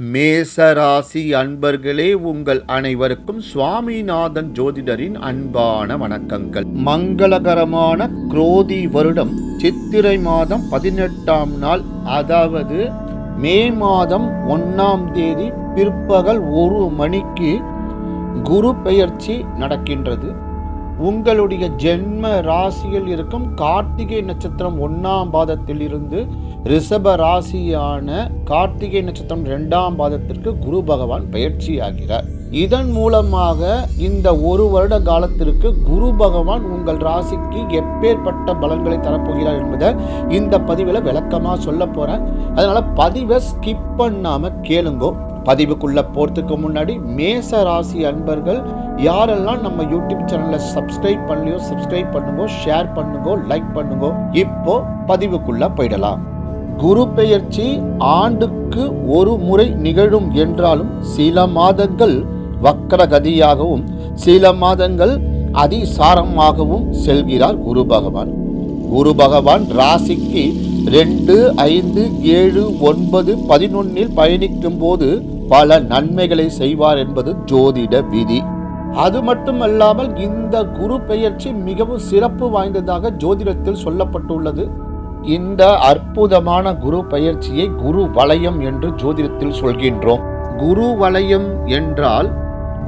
மேசராசி அன்பர்களே உங்கள் அனைவருக்கும் சுவாமிநாதன் ஜோதிடரின் அன்பான வணக்கங்கள். மங்களகரமான குரோதி வருடம் சித்திரை மாதம் பதினெட்டாம் நாள் அதாவது மே மாதம் ஒன்னாம் தேதி பிற்பகல் ஒரு மணிக்கு குரு பெயர்ச்சி நடக்கின்றது. உங்களுடைய ஜென்ம ராசியில் இருக்கும் கார்த்திகை நட்சத்திரம் ஒன்றாம் பாதத்தில் இருந்து ரிஷப ராசியான கார்த்திகை நட்சத்திரம் ரெண்டாம் பாதத்திற்கு குரு பகவான் பயிற்சி ஆகிறார் இதன் மூலமாக இந்த ஒரு வருட காலத்திற்கு குரு பகவான் உங்கள் ராசிக்கு எப்பேற்பட்ட பலன்களை தரப்போகிறார் என்பதை இந்த பதிவில் விளக்கமாக சொல்ல போகிறேன் அதனால் பதிவை ஸ்கிப் பண்ணாமல் கேளுங்கோ. பதிவுக்குள்ள போறதுக்கு முன்னாடி மேச ராசி அன்பர்கள் யாரெல்லாம் நம்ம யூடியூப் சேனலை சப்ஸ்கிரைப் பண்ணலையோ சப்ஸ்கிரைப் பண்ணுங்க ஷேர் பண்ணுங்க லைக் பண்ணுங்க இப்போ பதிவுக்குள்ள போயிடலாம். குரு பெயர்ச்சி ஆண்டுக்கு ஒரு முறை நிகழும் என்றாலும் சில மாதங்கள் வக்கரகதியாகவும் சில மாதங்கள் அதிசாரமாகவும் செல்கிறார் குரு பகவான். குரு பகவான் ராசிக்கு ரெண்டு ஐந்து ஏழு ஒன்பது பதினொன்னில் பயணிக்கும் போது பல நன்மைகளை செய்வார் என்பது ஜோதிட விதி. அது மட்டுமல்லாமல் இந்த குரு பெயர்ச்சி மிகவும் சிறப்பு வாய்ந்ததாக ஜோதிடத்தில் சொல்லப்பட்டுள்ளது. இந்த அற்புதமான குரு பயிற்சியை குரு வளையம் என்று ஜோதிடத்தில் சொல்கின்றோம். குரு வளையம் என்றால்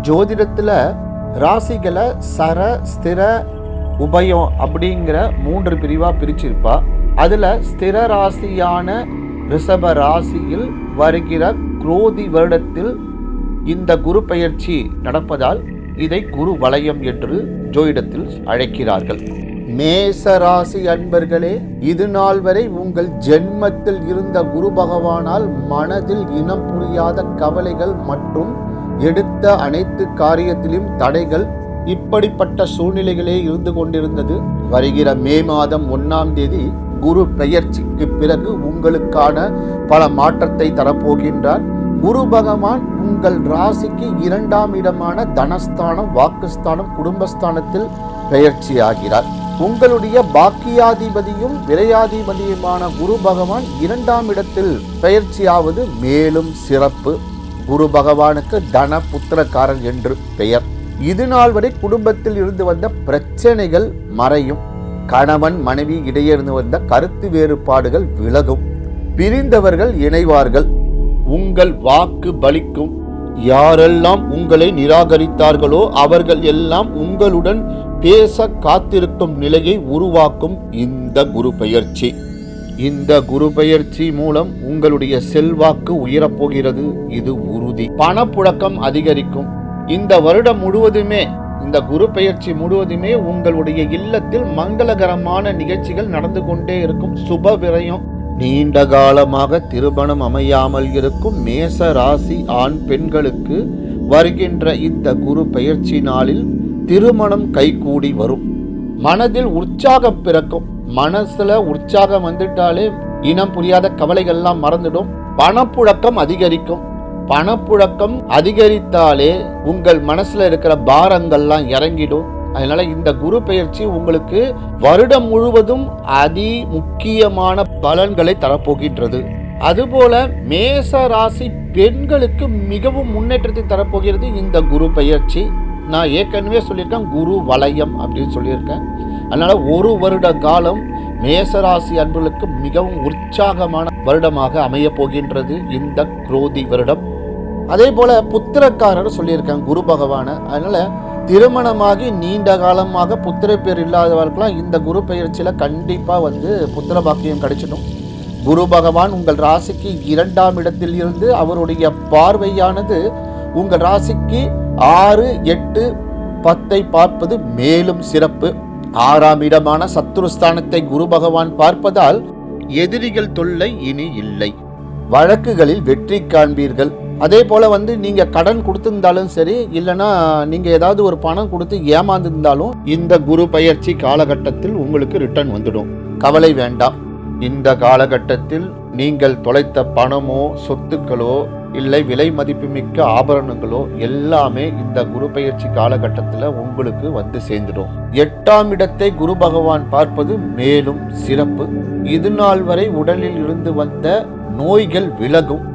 ஜோதிடத்தில் ராசிகளை சர ஸ்திர உபயம் அப்படிங்கிற மூன்று பிரிவாக பிரிச்சிருப்பா. அதில் ஸ்திர ராசியான ரிஷப ராசியில் வருகிற குரோதி வருடத்தில் இந்த குரு பயிற்சி நடப்பதால் இதை குரு வளையம் என்று ஜோயிடத்தில் அழைக்கிறார்கள். மேச ராசி அன்பர்களே இது நாள் வரை உங்கள் ஜென்மத்தில் இருந்த குரு பகவானால் மனதில் இனம் புரியாத கவலைகள் மற்றும் எடுத்த அனைத்து காரியத்திலும் தடைகள் இப்படிப்பட்ட சூழ்நிலைகளே இருந்து கொண்டிருந்தது. வருகிற மே மாதம் ஒன்னாம் தேதி குரு பெயர்ச்சிக்கு பிறகு உங்களுக்கான பல மாற்றத்தை தரப்போகின்றார். குரு பகவான் உங்கள் ராசிக்கு இரண்டாம் இடமான தனஸ்தானம் வாக்குஸ்தானம் குடும்பஸ்தானத்தில் பெயர்ச்சியாகிறார். உங்களுடைய பாக்கியாதிபதியும் விரையாதிபதியுமான குரு பகவான் இரண்டாம் இடத்தில் பயிற்சியாவது மேலும் சிறப்பு. குரு பகவானுக்கு தன புத்திரக்காரன் என்று பெயர். இது நாள் வரை குடும்பத்தில் இருந்து வந்த பிரச்சனைகள் மறையும். கணவன் மனைவி இடையே இருந்து வந்த கருத்து வேறுபாடுகள் விலகும். பிரிந்தவர்கள் இணைவார்கள். உங்கள் வாக்கு பலிக்கும். யாரெல்லாம் உங்களை நிராகரித்தார்களோ அவர்கள் எல்லாம் உங்களுடன் பேச காத்திருக்கும் நிலையை உருவாக்கும் இந்த குரு பெயர்ச்சி. இந்த குரு பெயர்ச்சி மூலம் உங்களுடைய செல்வாக்கு உயரப்போகிறது. இது உறுதி. பணப்புழக்கம் அதிகரிக்கும். இந்த வருடம் முழுவதுமே இந்த குரு பெயர்ச்சி முழுவதுமே உங்களுடைய இல்லத்தில் மங்களகரமான நிகழ்ச்சிகள் நடந்து கொண்டே இருக்கும். சுப விரயம். நீண்ட காலமாக திருமணம் அமையாமல் இருக்கும் மேச ராசி ஆண் பெண்களுக்கு வருகின்ற இந்த குரு பெயர்ச்சி நாளில் திருமணம் கைகூடி வரும். மனதில் உற்சாகம் பிறக்கும். மனசுல உற்சாகம் வந்துட்டாலே இனம் புரியாத கவலைகள்லாம் மறந்துடும். பணப்புழக்கம் அதிகரிக்கும். பணப்புழக்கம் அதிகரித்தாலே உங்கள் மனசுல இருக்கிற பாரங்கள்லாம் இறங்கிடும். அதனால இந்த குரு பெயர்ச்சி உங்களுக்கு வருடம் முழுவதும் அதி முக்கியமான பலன்களை தரப்போகின்றது. அதுபோல மேச ராசி பெண்களுக்கு மிகவும் முன்னேற்றத்தை தரப்போகிறது இந்த குரு பெயர்ச்சி. நான் ஏற்கனவே சொல்லியிருக்கேன் குரு வளையம் அப்படின்னு சொல்லியிருக்கேன். அதனால ஒரு வருட காலம் மேசராசி அன்புகளுக்கு மிகவும் உற்சாகமான வருடமாக அமைய போகின்றது இந்த குரோதி வருடம். அதே போல புத்திரக்காரர் சொல்லியிருக்கேன் குரு பகவான. அதனால திருமணமாகி நீண்ட காலமாக புத்திர பேர் இல்லாதவர்களுக்கெல்லாம் இந்த குரு பயிற்சியில் கண்டிப்பாக வந்து புத்திர பாக்கியம் கிடைச்சிடும். குரு பகவான் உங்கள் ராசிக்கு இரண்டாம் இடத்தில் இருந்து அவருடைய பார்வையானது உங்கள் ராசிக்கு ஆறு எட்டு பத்தை பார்ப்பது மேலும் சிறப்பு. ஆறாம் இடமான சத்துருஸ்தானத்தை குரு பகவான் பார்ப்பதால் எதிரிகள் தொல்லை இனி இல்லை. வழக்குகளில் வெற்றி காண்பீர்கள். அதே போல் வந்து நீங்கள் கடன் கொடுத்துருந்தாலும் சரி இல்லைன்னா நீங்கள் ஏதாவது ஒரு பணம் கொடுத்து ஏமாந்துருந்தாலும் இந்த குரு பயிற்சி காலகட்டத்தில் உங்களுக்கு ரிட்டர்ன் வந்துடும். கவலை வேண்டாம். இந்த காலகட்டத்தில் நீங்கள் தொலைத்த பணமோ சொத்துக்களோ இல்லை விலை மதிப்புமிக்க ஆபரணங்களோ எல்லாமே இந்த குரு பயிற்சி காலகட்டத்தில் உங்களுக்கு வந்து சேர்ந்துடும். எட்டாம் இடத்தை குரு பகவான் பார்ப்பது மேலும் சிறப்பு. இது நாள் வரை உடலில் இருந்து வந்த நோய்கள் விலகும்.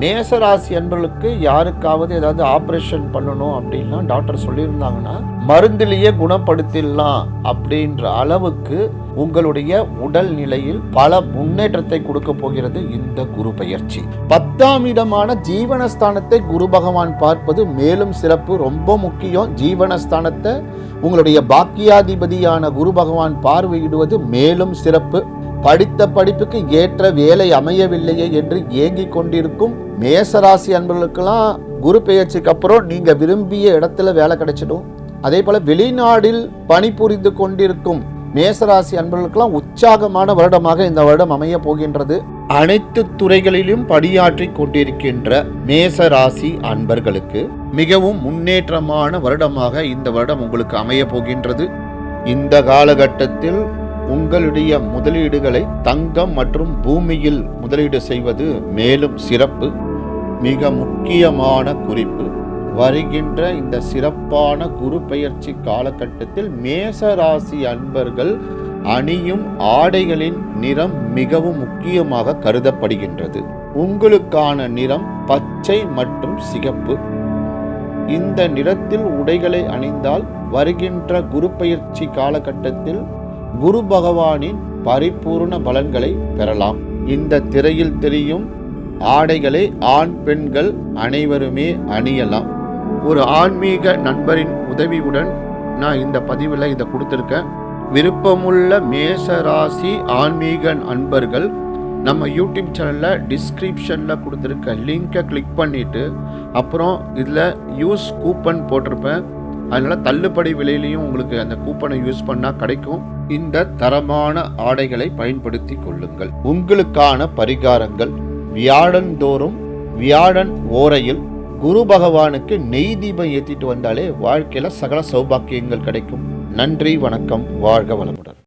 மேசராசி அன்பர்களுக்கு யாருக்காவது ஏதாவது ஆப்ரேஷன் பண்ணணும் அப்படின்னா டாக்டர் சொல்லியிருந்தாங்கன்னா மருந்திலேயே குணப்படுத்திடலாம் அப்படின்ற அளவுக்கு உங்களுடைய உடல் நிலையில் பல முன்னேற்றத்தை கொடுக்க போகிறது இந்த குரு பயிற்சி. பத்தாம் இடமான ஜீவனஸ்தானத்தை குரு பகவான் பார்ப்பது மேலும் சிறப்பு ரொம்ப முக்கியம். ஜீவனஸ்தானத்தை உங்களுடைய பாக்கியாதிபதியான குரு பகவான் பார்வையிடுவது மேலும் சிறப்பு. படித்த படிப்புக்கு ஏற்ற வேலை அமையவில்லையே என்று ஏங்கிக் கொண்டிருக்கும் மேசராசி அன்பர்களுக்கெல்லாம் குரு பெயர்ச்சிக்கு அப்புறம் நீங்க விரும்பிய இடத்துல வேலை கிடைச்சிடும். அதே போல வெளிநாடில் பணிபுரிந்து கொண்டிருக்கும் மேசராசி அன்பர்களுக்கெல்லாம் உற்சாகமான வருடமாக இந்த வருடம் அமைய போகின்றது. அனைத்து துறைகளிலும் பணியாற்றி கொண்டிருக்கின்ற மேசராசி அன்பர்களுக்கு மிகவும் முன்னேற்றமான வருடமாக இந்த வருடம் உங்களுக்கு அமைய போகின்றது. இந்த காலகட்டத்தில் உங்களுடைய முதலீடுகளை தங்கம் மற்றும் பூமியில் முதலீடு செய்வது மேலும் சிறப்பு. மிக முக்கியமான குறிப்பு. வருகின்ற இந்த சிறப்பான குரு பெயர்ச்சி காலகட்டத்தில் மேசராசி அன்பர்கள் அணியும் ஆடைகளின் நிறம் மிகவும் முக்கியமாக கருதப்படுகின்றது. உங்களுக்கான நிறம் பச்சை மற்றும் சிகப்பு. இந்த நிறத்தில் உடைகளை அணிந்தால் வருகின்ற குரு பயிற்சி காலகட்டத்தில் குரு பகவானின் பரிபூர்ண பலன்களை பெறலாம். இந்த திரையில் தெரியும் ஆடைகளை ஆண் பெண்கள் அனைவருமே அணியலாம். ஒரு ஆன்மீக நண்பரின் உதவியுடன் நான் இந்த பதிவில் இதை கொடுத்துருக்கேன். விருப்பமுள்ள மேசராசி ஆன்மீக நண்பர்கள் நம்ம யூடியூப் சேனலில் டிஸ்கிரிப்ஷனில் கொடுத்துருக்க லிங்கை கிளிக் பண்ணிவிட்டு அப்புறம் இதில் யூஸ் கூப்பன் போட்டிருப்பேன். அதனால் தள்ளுபடி விலையிலையும் உங்களுக்கு அந்த கூப்பனை யூஸ் பண்ணால் கிடைக்கும். இந்த தரமான ஆடைகளை பயன்படுத்தி கொள்ளுங்கள். உங்களுக்கான பரிகாரங்கள். வியாழந்தோறும் வியாழன் ஓரையில் குரு பகவானுக்கு நெய் தீபம் ஏற்றிட்டு வந்தாலே வாழ்க்கையில் சகல சௌபாக்கியங்கள் கிடைக்கும். நன்றி வணக்கம் வாழ்க வளமுடன்.